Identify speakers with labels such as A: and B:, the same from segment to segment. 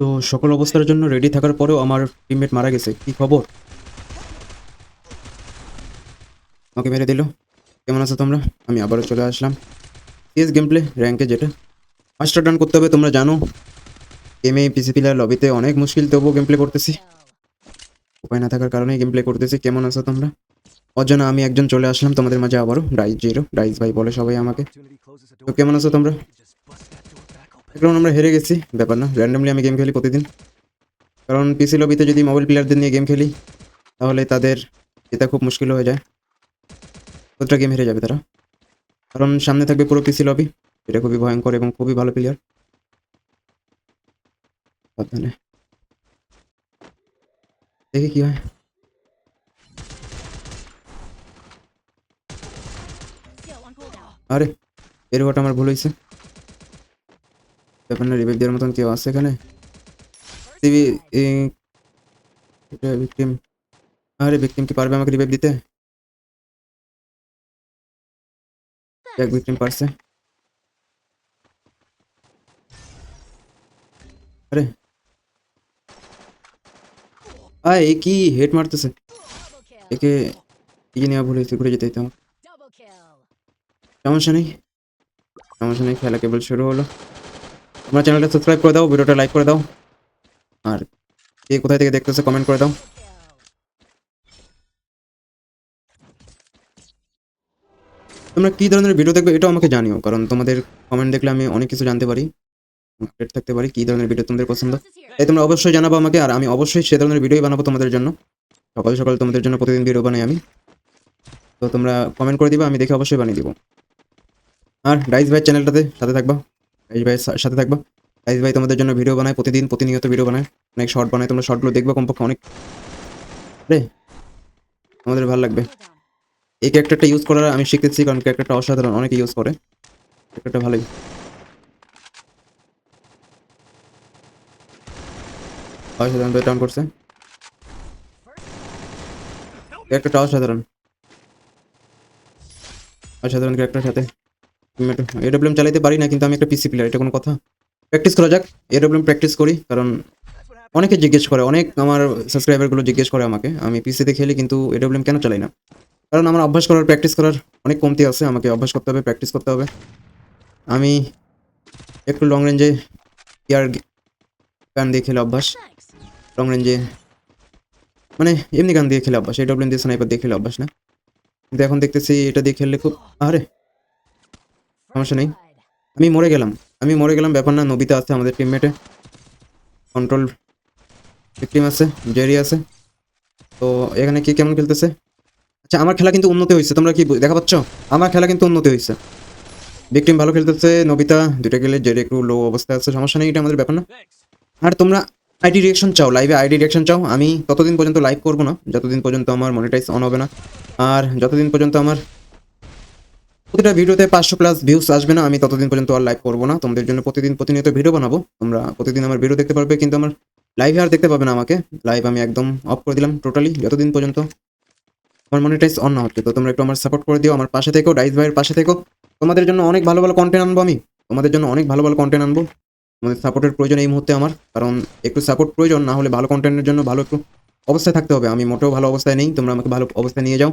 A: তো সকল অবস্থার জন্য রেডি থাকার পরেও আমার টিমমেট মারা গেছে। কি খবর? আমাকে মেরে দিল। কেমন আছো তোমরা? আমি আবারও চলে আসলাম। সিএস গেম প্লে র্যাঙ্কে যেটা। মাস্টার ডান করতে হবে, তোমরা জানো। গেমে পিসি প্লেয়ার লবিতে অনেক মুশকিল, তবুও গেম প্লে করতেছি। উপায় না থাকার কারণেই গেম প্লে করতেছি। কেমন আছো তোমরা? অজানা, আমি একজন চলে আসলাম। তোমাদের মাঝে আবারও ডাইস জিরো ডাইস ভাই বলে সবাই আমাকে। তো কেমন আছো তোমরা? এখন আমরা হেরে গেছি, ব্যাপার না। র্যান্ডমলি আমি গেম খেলি প্রতিদিন। কারণ পিসি লবিতে যদি মোবাইল প্লেয়ারদের নিয়ে গেম খেলি, তাহলে তাদের জেতা খুব মুশকিল হয়ে যায় প্রতিটা গেম হেরে যাবে তারা। কারণ সামনে থাকবে পুরো পিসি লবি এটা খুবই ভয়ঙ্কর এবং খুবই ভালো প্লেয়ার সাবধানে। দেখি কি হয়. আরে এর আমার ভুল হয়েছে। ব্যাপার রিভাইভ দেওয়ার মতন কেউ আছে এখানে? আরে ভিকটিম কি পারবে আমাকে রিভাইভ দিতে? এক ভিকটিম পারছে। আরে। আয়, এ কি? হেড মারতেছে। একে ইয়ে নেওয়া ভুল হয়েছে, ঘুরে যেতে হতো সমস্যা নেই। সমস্যা নেই, খেলা কেবল শুরু হলো। তোমরা চ্যানেলটা সাবস্ক্রাইব করে দাও, ভিডিওটা লাইক করে দাও। আর কে কোথায় থেকে দেখতেছে কমেন্ট করে দাও। তোমরা কি ধরনের ভিডিও দেখবে, এটাও আমাকে জানিও, কারণ তোমাদের কমেন্ট দেখলে আমি অনেক কিছু জানতে পারি। আপডেট থাকতে পারি কি ধরনের ভিডিও তোমাদের পছন্দ. তাই তোমরা অবশ্যই জানাব আমাকে, আর আমি অবশ্যই সে ধরনের ভিডিওই বানাবো তোমাদের জন্য। সকাল সকাল তোমাদের জন্য প্রতিদিন ভিডিও বানাই আমি। তো তোমরা কমেন্ট করে দিবা, আমি দেখে অবশ্যই বানিয়ে দিব। আর ডাইস ভাই চ্যানেলটাতে সাথে থাকবা। ডাইস ভাই সাথে থাকবা। ডাইস ভাই, তোমাদের জন্য ভিডিও বানায় প্রতিদিন প্রতিনিয়ত ভিডিও বানায় অনেক শর্ট বানায় তোমরা শর্টগুলো দেখবা কমপক্ষে অনেক রে আমাদের ভালো লাগবে। এই ক্যারেক্টারটা ইউজ করার আমি শিখেছি কারণ ক্যারেক্টারটা অসাধারণ, অনেকে ইউজ করে। ক্যারেক্টারটা ভালোই। অসাধারণ করছে। ক্যারেক্টারটা অসাধারণ। অসাধারণ ক্যারেক্টার সাথে। এডব্লিউএম চালাইতে পারি না, কিন্তু আমি একটা পিসি প্লেয়ার এটা কোনো কথা? প্র্যাকটিস করা যাক এডব্লিউএম প্র্যাকটিস করি, কারণ অনেকে জিজ্ঞেস করে, অনেক আমার সাবস্ক্রাইবারগুলো জিজ্ঞেস করে আমাকে, আমি পিসিতে খেলি, কিন্তু এডব্লিউএম কেন চালাই না? কারণ আমার অভ্যাস করার প্র্যাকটিস করার অনেক কমতি আছে, আমাকে অভ্যাস করতে হবে প্র্যাকটিস করতে হবে। আমি একটু লং রেঞ্জে ইয়ার গান দিয়ে খেলে অভ্যাস। লং রেঞ্জে মানে এমনি গান দিয়ে খেলে অভ্যাস এই ডব্লিউ দিয়ে স্নাইপার দিয়ে খেলে অভ্যাস না। কিন্তু এখন দেখতেছি এটা দিয়ে খেললে খুব আরে সমস্যা নেই। আমি মরে গেলাম। আমি মরে গেলাম, ব্যাপার না, নবিতা আছে আমাদের টিমমেটে কন্ট্রোল টিম আছে জেরি আছে। তো এখানে কি কেমন খেলতেছে? আচ্ছা আমার খেলা কিন্তু উন্নতি হয়েছে, তোমরা কি দেখা পাচ্ছ? আমার খেলা কিন্তু উন্নতি হয়েছে। বিগ ভালো খেলতেছে, নবিতা, দুইটা গেলে জেরি একটু লো অবস্থায় আছে, সমস্যা নেই, এটা আমাদের ব্যাপার না। আর তোমরা আইডি রিয়েকশন চাও লাইভে আইডি রিয়েকশন চাও, আমি ততদিন পর্যন্ত লাইভ করব না, যতদিন পর্যন্ত আমার মনিটাইজ অন হবে না। আর যতদিন পর্যন্ত আমার প্রতিটা ভিডিওতে পাঁচশো প্লাস ভিউস আসবে না, আমি ততদিন পর্যন্ত আর লাইভ করব না। তোমাদের জন্য প্রতিদিন প্রতিনিয়ত ভিডিও বানাবো। তোমরা প্রতিদিন আমার ভিডিও দেখতে পারবে, কিন্তু আমার লাইভে আর দেখতে পাবে না আমাকে। লাইভ আমি একদম অফ করে দিলাম টোটালি যতদিন পর্যন্ত। আমার মনিটাইজ অন না হচ্ছে, তো তোমরা একটু আমার সাপোর্ট করে দিও, আমার পাশে থেকো ডাইস ভাইয়ের পাশে থেকো। তোমাদের জন্য অনেক ভালো ভালো কন্টেন্ট আনব আমি। তোমাদের জন্য অনেক ভালো ভালো কন্টেন্ট আনব। তোমাদের সাপোর্টের প্রয়োজন এই মুহূর্তে আমার, কারণ একটু সাপোর্ট প্রয়োজন, না হলে ভালো কন্টেন্টের জন্য ভালো একটু অবস্থায় থাকতে হবে। আমি মোটেও ভালো অবস্থায় নেই, তোমরা আমাকে ভালো অবস্থায় নিয়ে যাও।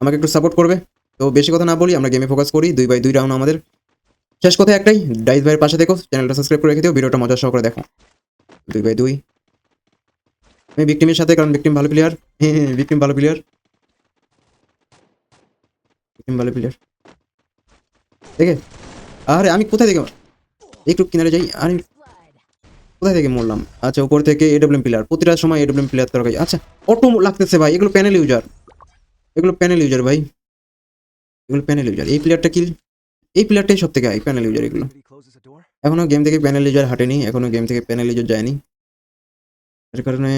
A: আমাকে একটু সাপোর্ট করবে। তো বেশি কথা না বলি, আমরা গেমে ফোকাস করি, দুই বাই দুই রাউন্ড আমাদের। শেষ কথা একটাই ডাইস ভাইয়ের পাশে দেখো চ্যানেলটা সাবস্ক্রাইব করে রেখে দিও, ভিডিওটা মজা সহকারে দেখো। দুই বাই দুই। আমি ভিক্টিমের সাথে, কারণ ভিক্টিম ভালো প্লেয়ার হ্যাঁ ভিক্টিম ভালো প্লেয়ার ভিক্টিম ভালো প্লেয়ার দেখে, আরে আমি কোথায় থেকে, একটু কিনারে যাই, আরে. কোথায় থেকে মরলাম? আচ্ছা উপর থেকে এডব্লিউএম প্লেয়ার প্রতিটা সময় এডব্লিউএম প্লেয়ার তরকারি আচ্ছা অটো লাগতেছে ভাই, এগুলো প্যানেল ইউজার এগুলো প্যানেল ইউজার ভাই। এগুলো প্যানেল ইউজার এই প্লেয়ারটা কি? এই প্লেয়ারটাই সব থেকে হাই প্যানেল ইউজার এগুলো। এখনও গেম থেকে প্যানেল ইউজার হাঁটেনি, এখনও গেম থেকে প্যানেল ইউজার যায়নি। এর কারণে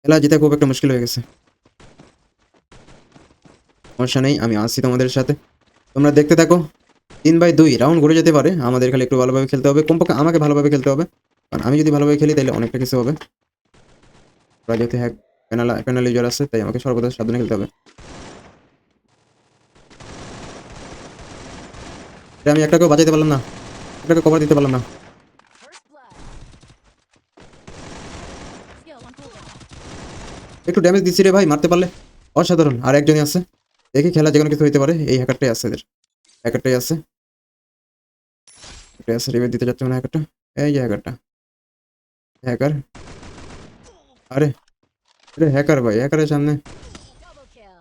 A: খেলা জেতা খুব একটা মুশকিল হয়ে গেছে। সমস্যা নেই, আমি আসছি তোমাদের সাথে। তোমরা দেখতে থাকো। তিন বাই দুই রাউন্ড ঘুরে যেতে পারে। আমাদের খালি একটু ভালোভাবে খেলতে হবে। কমপক্ষে আমাকে ভালোভাবে খেলতে হবে। কারণ আমি যদি ভালোভাবে খেলি, তাহলে অনেকটা কিছু হবে। যেহেতু হ্যাক প্যানেল প্যানেল ইউজার আছে, তাই আমাকে সর্বদা সাবধানে খেলতে হবে। আমি একটাকেও বাঁচাইতে পারলাম না। একটাকে কভার দিতে পারলাম না। একটু ড্যামেজ দিচ্ছি রে ভাই, মারতে পারলে? অসাধারণ। আর একজনই আছে। দেখি খেলা যে কোনো কিছু হইতে পারে। এই হ্যাকারটাই আছে এদের। হ্যাকারটাই আছে। আছে। দিতে যাচ্ছে মানে হ্যাকারটা এই যে হ্যাকারটা হ্যাকার আরে আরে হ্যাকার ভাই হ্যাকারের সামনে।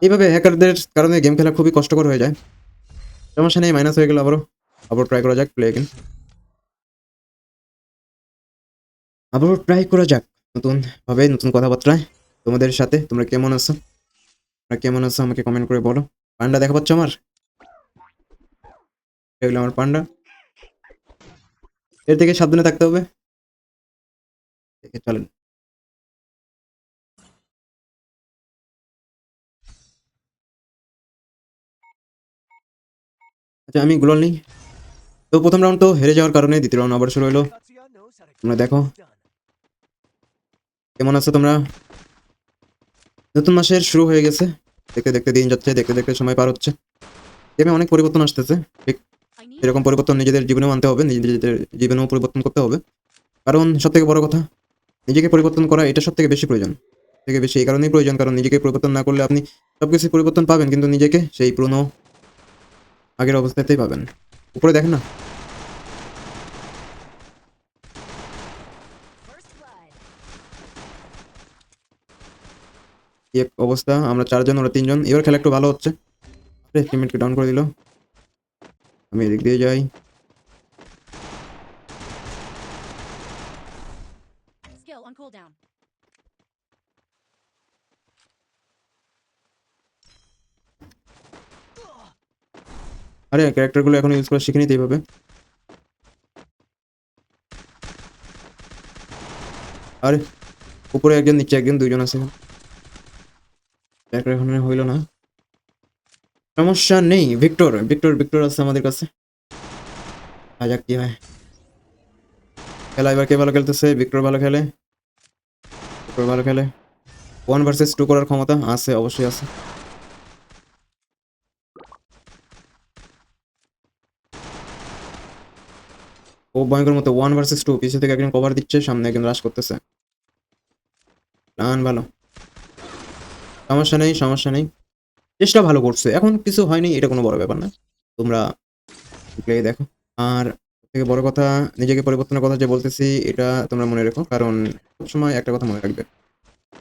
A: এইভাবে হ্যাকারদের কারণে গেম খেলা খুবই কষ্টকর হয়ে যায়। সমস্যা নেই মাইনাস হয়ে গেল আবারও। আবার ট্রাই করা যাক প্লে গেম আবারও ট্রাই করা যাক নতুন ভাবে নতুন কথাবার্তায় তোমাদের সাথে। তোমরা কেমন আছো? তোমরা কেমন আছো? আমাকে কমেন্ট করে বলো। পান্ডা দেখা পাচ্ছ আমার? এগুলো আমার পান্ডা। এর থেকে সাবধানে থাকতে হবে। চলেন। আচ্ছা আমি গ্লোয়াল নেই। তো প্রথম রাউন্ড তো হেরে যাওয়ার কারণে দ্বিতীয় রাউন্ড আবার শুরু হলো। তোমরা দেখো। কেমন আছো তোমরা? নতুন মাসের শুরু হয়ে গেছে। দেখতে দেখতে দিন যাচ্ছে, দেখতে দেখতে সময় পার হচ্ছে। গেমে অনেক পরিবর্তন আসতেছে। ঠিক এরকম পরিবর্তন নিজেদের জীবনেও আনতে হবে, নিজেদের জীবনেও পরিবর্তন করতে হবে। কারণ সব থেকে বড় কথা, নিজেকে পরিবর্তন করা এটা সব থেকে বেশি প্রয়োজন। থেকে বেশি এই কারণেই প্রয়োজন, কারণ নিজেকে পরিবর্তন না করলে আপনি সব কিছু পরিবর্তন পাবেন, কিন্তু নিজেকে সেই পুরনো আগের অবস্থাতেই পাবেন। উপরে দেখেন না। অবস্থা, আমরা চারজন, ওরা তিনজন। এবার খেলা একটু ভালো হচ্ছে। ডাউন করে দিল। আমি এদিক দিয়ে যাই। আরে ক্যারেক্টারগুলো এখন ইউজ করা শিখে নিতে এইভাবে। আরে, উপরে একজন, নিচে একজন, দুইজন আছে। এখন হইল না। সমস্যা নেই ভিক্টর ভিক্টর ভিক্টর আছে আমাদের কাছে। আজাক কি হয়। খেলা এবার কে ভালো খেলতেছে? ভিক্টর ভালো খেলে। ভিক্টর ভালো খেলে। ওয়ান ভার্সেস টু করার ক্ষমতা আছে, অবশ্যই আছে। ও ভয়ঙ্কর মতো ওয়ান ভার্সেস টু পিছিয়ে থেকে একজন কভার দিচ্ছে, সামনে একজন রাশ করতেছে। ভালো। সমস্যা নেই সমস্যা নেই। চেষ্টা ভালো করছে। এখন কিছু হয়নি, এটা কোনো বড় ব্যাপার না। তোমরা দেখো। আর থেকে বড় কথা, নিজেকে পরিবর্তনের কথা যে বলতেছি, এটা তোমরা মনে রেখো। কারণ সবসময় একটা কথা মনে রাখবে।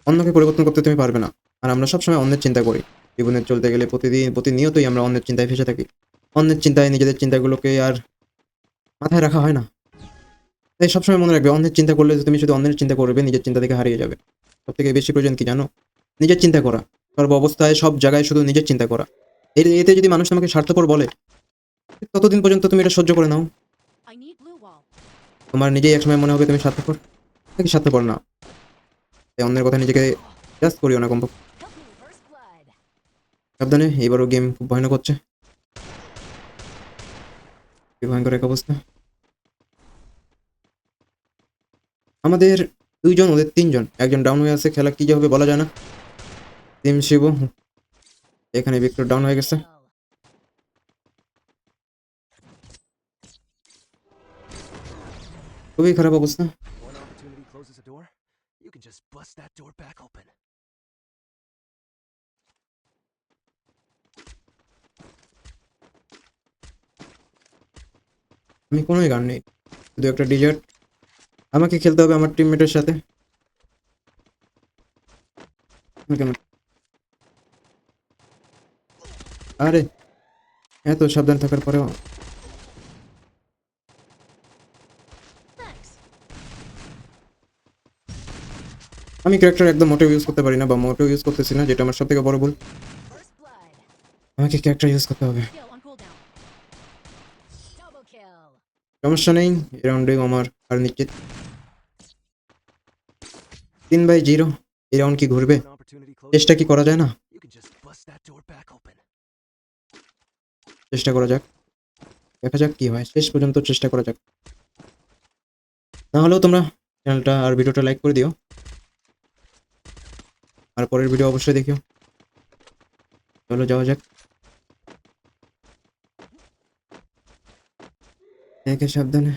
A: অন্যকে পরিবর্তন করতে তুমি পারবে না। আর আমরা সবসময় অন্যের চিন্তা করি। জীবনে চলতে গেলে প্রতিদিন, প্রতিনিয়তই আমরা অন্যের চিন্তায় ফেসে থাকি। অন্যের চিন্তায়, নিজেদের চিন্তাগুলোকে আর মাথায় রাখা হয় না। তাই সবসময় মনে রাখবে অন্যের চিন্তা করলে তুমি শুধু অন্যের চিন্তা করবে নিজের চিন্তা থেকে হারিয়ে যাবে। সব থেকে বেশি প্রয়োজন কি জানো? নিজের চিন্তা করা। সর্ব অবস্থায় সব জায়গায় শুধু নিজের চিন্তা করা। এতে যদি মানুষ তোমাকে স্বার্থপর বলে ততদিন পর্যন্ত তুমি এটা সহ্য করে নাও. তোমার নিজেই একসময় মনে হবে তুমি স্বার্থপর। নাকি স্বার্থপর না? তাই অন্যের কথা নিজেকে জাস্ট করিও না
B: me,
A: সাবধানে এবারও গেম খুব ভয়ানক হচ্ছে। ভয়ঙ্কর এক অবস্থা। আমাদের দুইজন, ওদের তিনজন, একজন ডাউন হয়ে আছে, খেলা কি যে হবে বলা যায় না। টিম শিব এখানে ভিক্টর ডাউন হয়ে গেছে। খুবই খারাপ অবস্থা। আমি কোনোই গান নেই, শুধু একটা ডিজার্ট আমাকে খেলতে হবে আমার টিমমেটের সাথে। আরে, এত সাবধান থাকার পরেও আমি ক্যারেক্টার একদম মোটেও ইউজ করতে পারি না বা মোটেও ইউজ করতেছি না, যেটা আমার সব থেকে বড় ভুল। আমাকে ক্যারেক্টার ইউজ করতে হবে। সমস্যা নেই, এই রাউন্ডেও আমার আর নিশ্চিত। তিন বাই জিরো, এই রাউন্ড কি ঘুরবে? চেষ্টা কি করা যায় না. চেষ্টা করা যাক। দেখা যাক কি হয়, শেষ পর্যন্ত চেষ্টা করা যাক। না হলেও তোমরা চ্যানেলটা আর ভিডিওটা লাইক করে দিও। আর পরের ভিডিও অবশ্যই দেখিও। চলো, যাওয়া যাক। একে সাবধানে।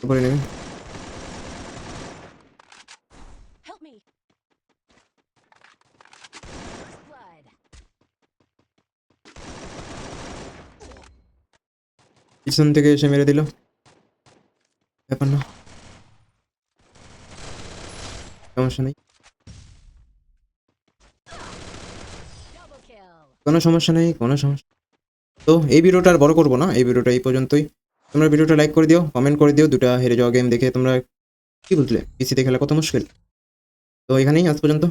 A: উপরে নেমে পিছন থেকে এসে মেরে দিল। ব্যাপার না। সমস্যা নেই। কোনো সমস্যা নেই কোনো সমস্যা তো এই ভিডিওটা আর বড় করব না, এই ভিডিওটা এই পর্যন্তই। তোমরা ভিডিওটা লাইক করে দিও কমেন্ট করে দিও, দুটা হেরে যাওয়া গেম দেখে তোমরা কি বুঝলে? পিসিতে খেলা কত মুশকিল। তো এখানেই আজ পর্যন্ত।